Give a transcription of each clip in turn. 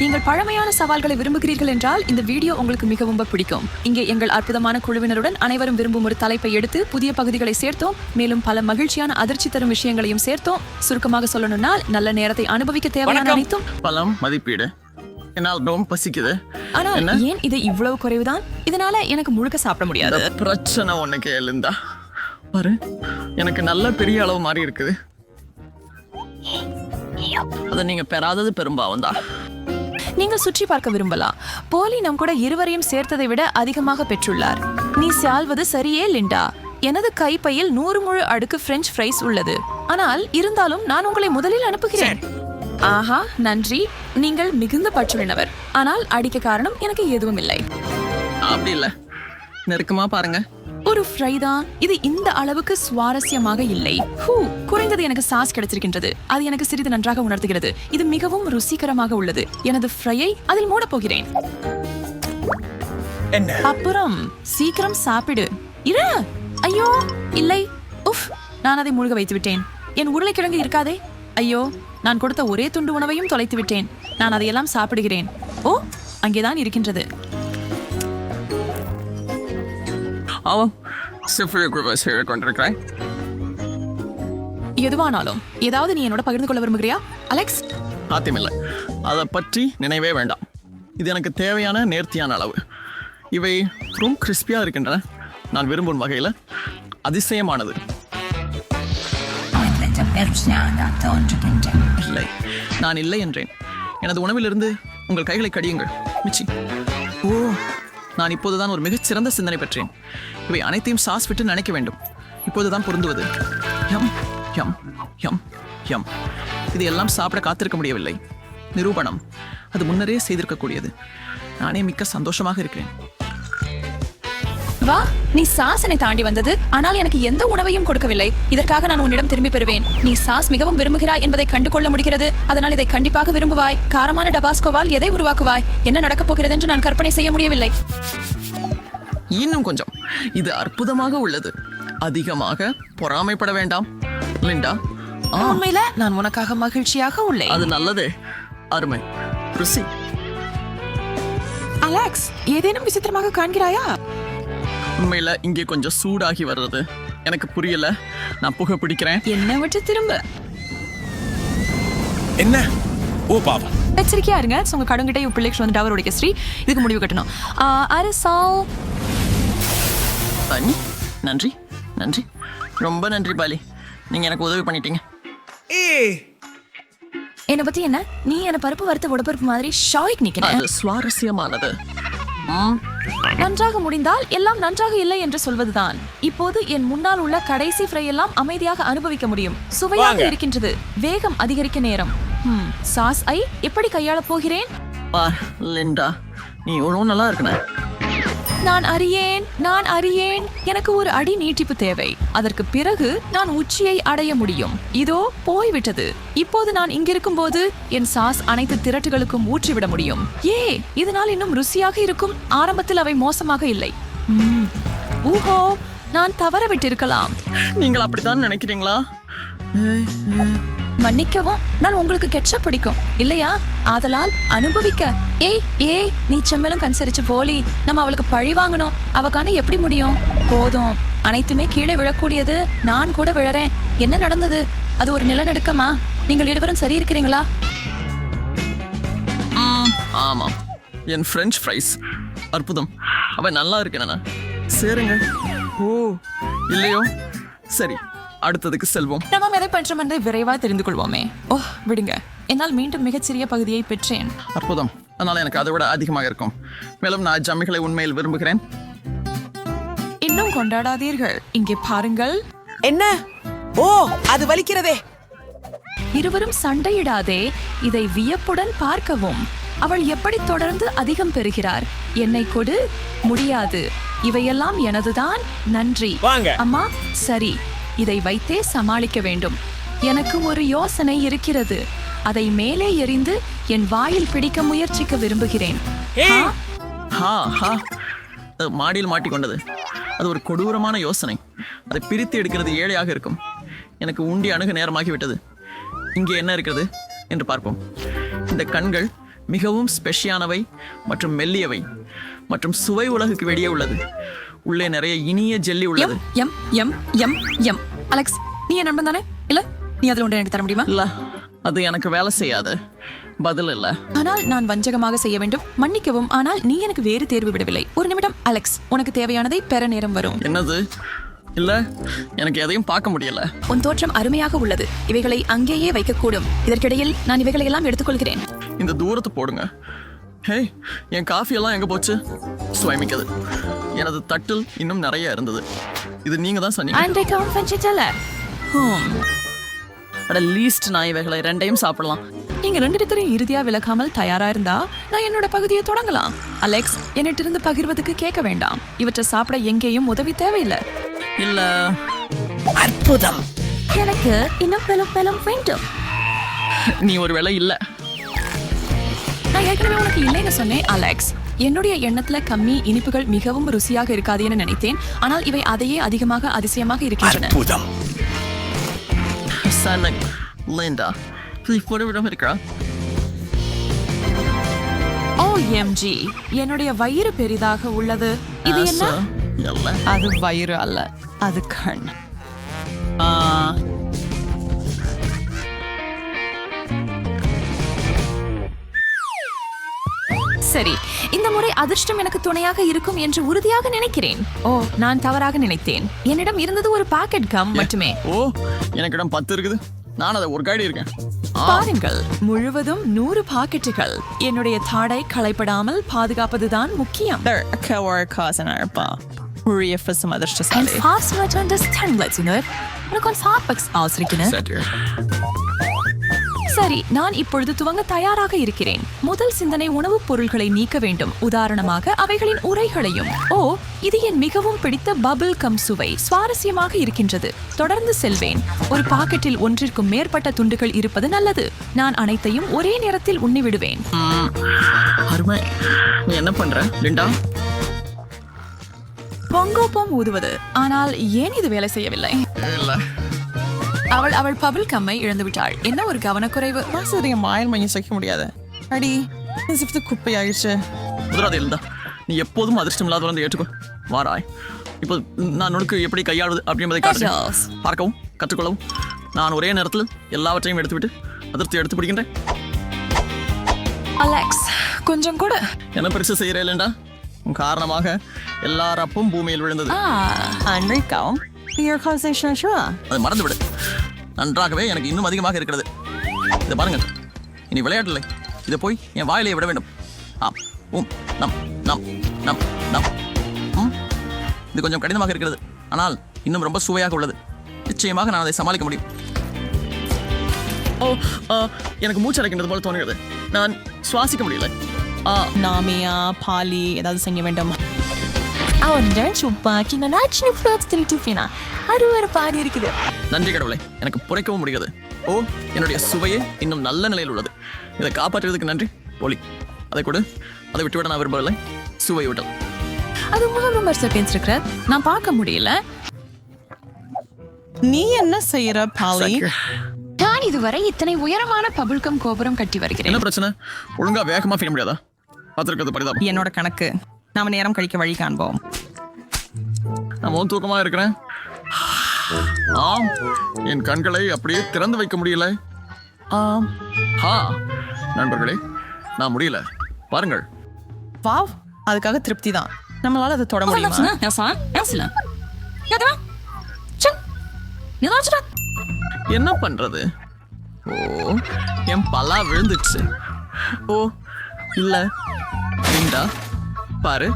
நீங்கள் பழமையான சவால்களை விரும்புகிறீர்கள் என்றால் இந்த வீடியோ உங்களுக்கு மிகவும் பிடிக்கும். இங்கே எங்கள் அற்புதமான குழுவினருடன் அனைவரும் விரும்பும் ஒரு தலைப்பை எடுத்து புதிய பகுதிகளை சேர்த்தோம். மேலும் பல மகிழ்ச்சியான அதிர்ச்சி தரும் விஷயங்களையும் சேர்த்தோம். சுருக்கமாக சொல்லணும்னா நல்ல நேரத்தை அனுபவிக்க தேவையான. அனைத்தும் பழம் மதிப்பீடு. என்னால் ரொம்ப பசிக்குது. ஆனால்? ஏன் இது இவ்வளவு குறைவுதான்? இதனால எனக்கு முழுக்க சாப்பிட முடியாது. பிரச்சனை உனக்கு எழுந்தா. பாரு எனக்கு நல்ல பெரிய அளவு மாதிரி இருக்குது. அதை நீங்க பெறாதது பெரும்பாவம் தான் நீங்கள் சுற்றி பார்க்க விரும்பலாம். போலி நம் கூட இருவரையும் சேர்த்ததை விட அதிகமாக பெற்றுள்ளார். நீ சால்வது சரியே லிண்டா. எனது கைப்பையில் நூறு முழு அடுக்கு பிரெஞ்ச் ஃப்ரைஸ் உள்ளது. ஆனால் இருந்தாலும் நான் உங்களை முதலில் அனுப்புகிறேன். ஆஹா நன்றி. நீங்கள் மிகுந்த பற்றுள்ளவர். ஆனால் அடிக்க காரணம் எனக்கு எதுவும் இல்லை அப்படி இல்ல. நெருக்கமா பாருங்க. ஒரு ஃப்ரை தான் இது இந்த அளவுக்கு சுவாரஸ்யமாக இல்லை. ஹூ குறைந்தது எனக்கு சாஸ் கிடைச்சிருக்கின்றது. அது எனக்கு சிறிது நன்றாக உணர்த்துகிறது. இது மிகவும் ருசிகரமாக உள்ளது. எனது ஃப்ரையை அதில் மூடப் போகிறேன். அப்புறம் சீக்கிரம் சாப்பிடு. இரு! ஐயோ இல்லை. உஃப் நான் அதை மூழ்க வைத்து விட்டேன். என் உருளைக்கிழங்கு இருக்காதே. ஐயோ நான் கொடுத்த ஒரே துண்டு உணவையும் தொலைத்து விட்டேன். நான் அதையெல்லாம் சாப்பிடுகிறேன். ஓ அங்கேதான் இருக்கின்றது. ஆமாம் சிஃபில் குரூப் செய்து கொண்டிருக்கிறேன் எதுவானாலும் ஏதாவது நீ என்னோட பகிர்ந்து கொள்ள விரும்புகிறியா? அலெக்ஸ்? சாத்தியமில்லை. அதை பற்றி நினைவே வேண்டாம். இது எனக்கு தேவையான நேர்த்தியான அளவு. இவை ரொம்ப கிறிஸ்பியாக இருக்கின்றன. நான் விரும்பும் வகையில் அதிசயமானது. இல்லை நான் இல்லை என்றேன். எனது உணவிலிருந்து உங்கள் கைகளை கடியுங்கள். மிச்சி. ஓ நான் இப்போதுதான் ஒரு மிகச்சிறந்த சிந்தனை பெற்றேன். இவை அனைத்தையும் சாஸ் விட்டு நினைக்க வேண்டும். இப்போதுதான் பொருந்துவது. Yum yum yum yum. இது எல்லாம் சாப்பிட காத்திருக்க முடியவில்லை. நிரூபணம். அது முன்னரே செய்திருக்கக்கூடியது. நானே மிக்க சந்தோஷமாக இருக்கிறேன். வா நீ சாசனை தாண்டி வந்தது. ஆனால் எனக்கு எந்த உணவையும் கொடுக்கவில்லை. இதற்காக நான் உன்னிடம் திரும்பி பெறுவேன். நீ சாஸ் மிகவும் விரும்புகிறாய் என்பதை கண்டு கொள்ள முடிகிறது. அதனால் இதை கண்டிப்பாக விரும்புவாய். காரமான டபாஸ்கோவால் எதை உருவாக்குவாய்? என்ன நடக்கப் போகிறது என்று நான் கற்பனை செய்ய முடியவில்லை. இன்னும் கொஞ்சம். இது அற்புதமாக உள்ளது. அதிகமாக பொறாமைப்பட வேண்டாம். லிண்டா ஆ. உண்மையில நான் உனக்காக மகிழ்ச்சியாக உள்ளேன். அது நல்லதே. அருமை. ருசி. அலெக்ஸ் ஏதேனும் விசித்திரமாக காண்கிறாயா? உண்மையில இங்கே கொஞ்சம் சூடாகி வர்றது. எனக்கு புரியல. நான் புகை பிடிக்கிறேன். என்ன விட்டு திரும்ப. என்ன? ஓ பாவம். எச்சரிக்கையா இருங்க. So, உங்க கடங்கிட்ட உங்க பிள்ளைக்கு வந்து டவர் உடைக்க ஸ்ரீ. இதுக்கு முடிவு கட்டணும். அரசால். தண்ணி நன்றி. நன்றி. ரொம்ப நன்றி பாலி. நீங்க எனக்கு உதவி பண்ணிட்டீங்க. ஏய் என்னை பத்தி என்ன? நீ என்ன பருப்பு வறுத்த உடப்பருப்பு மாதிரி ஷாய்க் நிக்கிறேன் அது சுவாரஸ்யமானது. ம், நன்றாக முடிந்தால் எல்லாம் நன்றாக இல்லை என்று சொல்வதுதான். இப்போது என் முன்னால் உள்ள கடைசி ஃப்ரை எல்லாம் அமைதியாக அனுபவிக்க முடியும். சுவையாக. இருக்கின்றது. வேகம் அதிகரிக்க நேரம். சாஸ் ஐ எப்படி கையாளப் போகிறேன்? பார் லிண்டா நீ இவ்வளவு நல்லா இருக்கன நான் அறியேன் நான் அறியேன். எனக்கு ஒரு அடி நீட்டிப்பு தேவை. அதற்கு பிறகு நான் உச்சியை அடைய முடியும். இதோ போய்விட்டது. இப்போது நான் இங்கிருக்கும் போது என் சாஸ் அனைத்து திரட்டுகளுக்கும் ஊற்றிவிட முடியும். ஏ இதனால் இன்னும் ருசியாக இருக்கும். ஆரம்பத்தில் அவை மோசமாக இல்லை. ஊஹோ நான் தவற விட்டிருக்கலாம் நீங்கள் அப்படித்தான் நினைக்கிறீங்களா? மன்னிக்கவும் நான் உங்களுக்கு கெட்சப் பிடிக்கும். இல்லையா? ஆதலால் அனுபவிக்க. ஏய் ஏய் நீ செம்மலும் கன்சரிச்சு போலி. நம்ம அவளுக்கு பழி வாங்கணும். அவ எப்படி முடியும்? போதும். அனைத்துமே கீழே விழக்கூடியது. நான் கூட விழறேன். என்ன நடந்தது? அது ஒரு நிலநடுக்கமா? நீங்கள் இருவரும் சரி இருக்கிறீங்களா? ஆமா ஆமாம். என் ஃப்ரெஞ்ச் ஃப்ரைஸ் அற்புதம். அவன் நல்லா இருக்கேனா சேருங்க. ஓ இல்லையோ? சரி. அடுத்ததுக்கு செல்வோம். நம்ம எதை பண்றோம் என்று விரைவா தெரிந்து கொள்வோமே. ஓ விடுங்க. என்னால் மீண்டும் மிகச்சிறிய பகுதியை பெற்றேன். அற்புதம். அதனால எனக்கு அதை விட அதிகமாக இருக்கும். மேலும் நான் ஜம்மிகளை உண்மையில் விரும்புகிறேன். இன்னும் கொண்டாடாதீர்கள். இங்கே பாருங்கள். என்ன? ஓ அது வலிக்கிறதே. இருவரும் சண்டையிடாதே. இதை வியப்புடன் பார்க்கவும். அவள் எப்படி தொடர்ந்து அதிகம் பெறுகிறார்? என்னை கொடு. முடியாது. இவையெல்லாம் எனதுதான். நன்றி. வாங்க. அம்மா சரி. இதை வைத்தே சமாளிக்க வேண்டும். எனக்கு ஒரு யோசனை இருக்கிறது. அதை மேலே எறிந்து என் வாயில் பிடிக்க முயற்சிக்க விரும்புகிறேன். ஹா? ஹா மாடியில் மாட்டிக்கொண்டது. அது ஒரு கொடூரமான யோசனை. அதை பிரித்து எடுக்கிறது ஏழையாக இருக்கும். எனக்கு உண்டி அணுக நேரமாகி விட்டது இங்கே என்ன இருக்கிறது என்று பார்ப்போம். இந்த கண்கள் மிகவும் ஸ்பெஷியானவை மற்றும் மெல்லியவை மற்றும் சுவை உலகுக்கு வெளியே உள்ளது. உள்ளே நிறைய இனிய ஜெல்லி உள்ளது. எம் எம் எம் எம். அலெக்ஸ் நீ என் நண்பன் தானே? இல்ல நீ அதுல ஒன்று எனக்கு தர முடியுமா? இல்ல அது எனக்கு வேலை செய்யாது. பதில் இல்ல. ஆனால் நான் வஞ்சகமாக செய்ய வேண்டும் மன்னிக்கவும். ஆனால் நீ எனக்கு வேறு தேர்வு விடவில்லை. ஒரு நிமிடம் அலெக்ஸ் உனக்கு தேவையானதை பெற நேரம் வரும். என்னது? இல்ல எனக்கு எதையும் பார்க்க முடியல. உன் தோற்றம் அருமையாக உள்ளது. இவைகளை அங்கேயே வைக்கக்கூடும். இதற்கிடையில் நான் இவைகளை எல்லாம் எடுத்துக்கொள்கிறேன். இந்த தூரத்தை போடுங்க. ஹே என் காஃபி எல்லாம் எங்க போச்சு? சுவைமிக்கது. எனது தட்டில் இன்னும் நிறைய இருந்தது. இது நீங்க தான் சொன்னீங்க. லீஸ்ட் நான் இவைகளை ரெண்டையும் சாப்பிடலாம். நீங்க ரெண்டு இடத்துலையும் இறுதியா விலகாமல் தயாரா இருந்தா நான் என்னோட பகுதியை தொடங்கலாம். அலெக்ஸ் என்னிட்டிருந்து பகிர்வதுக்கு கேட்க வேண்டாம். இவற்றை சாப்பிட எங்கேயும் உதவி தேவையில்லை. இல்ல. அற்புதம். எனக்கு இன்னும் பலம் பலம் வேண்டும். நீ ஒரு வேளை இல்ல. நான் ஏற்கனவே உனக்கு இல்லைன்னு சொன்னேன் அலெக்ஸ். என்னுடைய எண்ணத்துல கம்மி இனிப்புகள் மிகவும் ருசியாக இருக்காதுன்னு நினைத்தேன். ஆனால் இவை அதையே அதிகமாக அதிசயமாக இருக்கின்றன. அற்புதம். சனக் லிண்டா விடம் இருக்கிறா ஓ எம்ஜி என்னுடைய வயிறு பெரிதாக உள்ளது. இது என்ன? அது வயிறு அல்ல அது கண். சரி. இந்த முறை அதிர்ஷ்டம் எனக்கு துணையாக இருக்கும் என்று உறுதியாக நினைக்கிறேன். ஓ நான் தவறாக நினைத்தேன். என்னிடம் இருந்தது ஒரு பாக்கெட் கம் மட்டுமே. ஓ எனக்கு இடம் பத்து இருக்குது. நான் அதை ஒரு கைடி இருக்கேன். பாருங்கள் முழுவதும் நூறு பாக்கெட்டுகள். என்னுடைய தாடை களைப்படாமல் பாதுகாப்பதுதான் முக்கியம். Ein fahrverwandtes Tannenblättchen. உனக்கு ஒரு சாப்பக்ஸ் ஆசிரிக்கிறேன் சரி. சரி நான் இப்பொழுது துவங்க தயாராக இருக்கிறேன். முதல் சிந்தனை உணவுப் பொருள்களை நீக்க வேண்டும். உதாரணமாக அவைகளின் உரைகளையும். ஓ இது என் மிகவும் பிடித்த பபிள் கம் சுவை. சுவாரஸ்யமாக இருக்கின்றது. தொடர்ந்து செல்வேன். ஒரு பாக்கெட்டில் ஒன்றிற்கும் மேற்பட்ட துண்டுகள் இருப்பது நல்லது. நான் அனைத்தையும் ஒரே நேரத்தில் உண்ணி விடுவேன். ம், அருமை. நீ என்ன பண்ற லிண்டா? பொங்கோப்பம் ஊதுவது. ஆனால் ஏன் இது வேலை செய்யவில்லை? அவள் அவள் பபிள் கம்மை இழந்து விட்டாள் என்ன ஒரு கவனக்குறைவு? மாசத்துக்கு மாயல் மணி சேர்க்க முடியாது. அடி சிஃப்ட் குப்பை ஆயிடுச்சு குதிராது இருந்தா நீ எப்போதும் அதிர்ஷ்டம் இல்லாத வந்து ஏற்றுக்கோ வாராய் இப்போ நான் உனக்கு எப்படி கையாளுவது அப்படின்றதை காட்டுறேன். பார்க்கவும் கற்றுக்கொள்ளவும். நான் ஒரே நேரத்தில் எல்லாவற்றையும் எடுத்துவிட்டு அதிர்ச்சி எடுத்து பிடிக்கின்றேன். அலெக்ஸ் கொஞ்சம் கூட. என்ன பெருசு செய்கிறேன் இல்லைண்டா? காரணமாக எல்லா ரப்பும் பூமியில் விழுந்தது. அன்றைக்காவும். அதை மறந்து விடு நன்றாகவே எனக்கு இன்னும் அதிகமாக இருக்கிறது. இதை பாருங்கள். இனி விளையாடலை இதை போய் என் வாயிலே விட வேண்டும். ஆம். உம். நம். நம். நம். நம். ம் இது கொஞ்சம் கடினமாக இருக்கிறது. ஆனால் இன்னும் ரொம்ப சுவையாக உள்ளது. நிச்சயமாக நான் அதை சமாளிக்க முடியும். ஓ ஆ, எனக்கு மூச்சு அடைக்கின்றது போல தோணுகிறது நான் சுவாசிக்க முடியல. ஆ நாமியா பாலி ஏதாவது செய்ய வேண்டும். அவன் சுப்பாக்கி நான் ஃப்ளோட்ஸ் திருட்டுப்பினா அது ஒரு பாடி இருக்குது. நன்றி கடவுளே எனக்கு புரைக்கவும் முடியாது ஓ என்னுடைய சுவையே இன்னும் நல்ல நிலையில் உள்ளது. இதை காப்பாற்றுவதற்கு நன்றி போலி. அதை கொடு அதை விட்டுவிட நான் விரும்பவில்லை. சுவை விட்டல் அது முகம் ரொம்ப செகண்ட்ஸ் இருக்கிற நான் பார்க்க முடியல. நீ என்ன செய்யற பாலி நான் இதுவரை இத்தனை உயரமான பபுல்கம் கோபுரம் கட்டி என்ன வருகிறேன் பிரச்சனை? ஒழுங்கா வேகமா செய்ய முடியாதா? பார்த்துருக்கிறது பரிதாபம். என்னோட கணக்கு. நாம நேரம் கழிக்க வழி காண்போம். நான் தூக்கமா இருக்கிறேன். ஆம் என் கண்களை அப்படியே திறந்து வைக்க முடியல. ஆம் ஹா நண்பர்களே நான் முடியல. பாருங்கள். வாவ் அதுக்காக திருப்தி தான். நம்மளால அதை தொட முடியுமா? என்ன பண்றது? ஓ என் பல்லா விழுந்துச்சு ஓ இல்ல லிண்டா பாரு.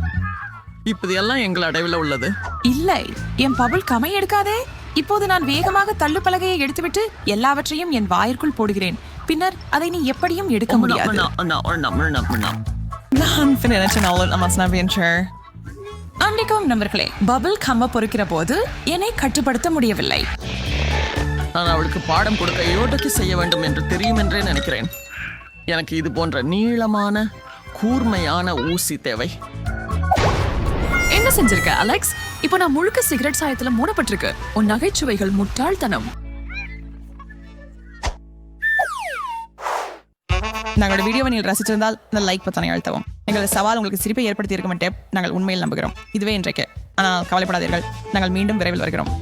இப்போது எல்லாம் எங்கள் அடைவில் உள்ளது. இல்லை என் பபுள் கமை எடுக்காதே. இப்போது நான் வேகமாக தள்ளு பலகையை எடுத்துவிட்டு எல்லாவற்றையும் என் வாயிற்குள் போடுகிறேன். பின்னர் அதை நீ எப்படியும் எடுக்க முடியாது. நான் நினைச்சேன் அன்றைக்கும் நண்பர்களே பபிள் கம்ம பொறுக்கிற போது என்னை கட்டுப்படுத்த முடியவில்லை. நான் அவளுக்கு பாடம் கொடுக்க யோட்டக்கு செய்ய வேண்டும் என்று தெரியும் என்றே நினைக்கிறேன். எனக்கு இது போன்ற நீளமான கூர்மையான ஊசி தேவை. என்ன செஞ்சிருக்க அலெக்ஸ் இப்போ நான் முழுக்க சிகரெட் சாயத்துல மூடப்பட்டிருக்கு. உன் நகைச்சுவைகள் முட்டாள்தனம். நாங்களோட வீடியோவை நீங்கள் ரசிச்சிருந்தால் இந்த லைக் பத்தனை அழுத்தவும். எங்களது சவால் உங்களுக்கு சிரிப்பை ஏற்படுத்தி இருக்கும் நாங்கள் உண்மையில் நம்புகிறோம். இதுவே இன்றைக்கு. ஆனால் கவலைப்படாதீர்கள் நாங்கள் மீண்டும் விரைவில் வருகிறோம்.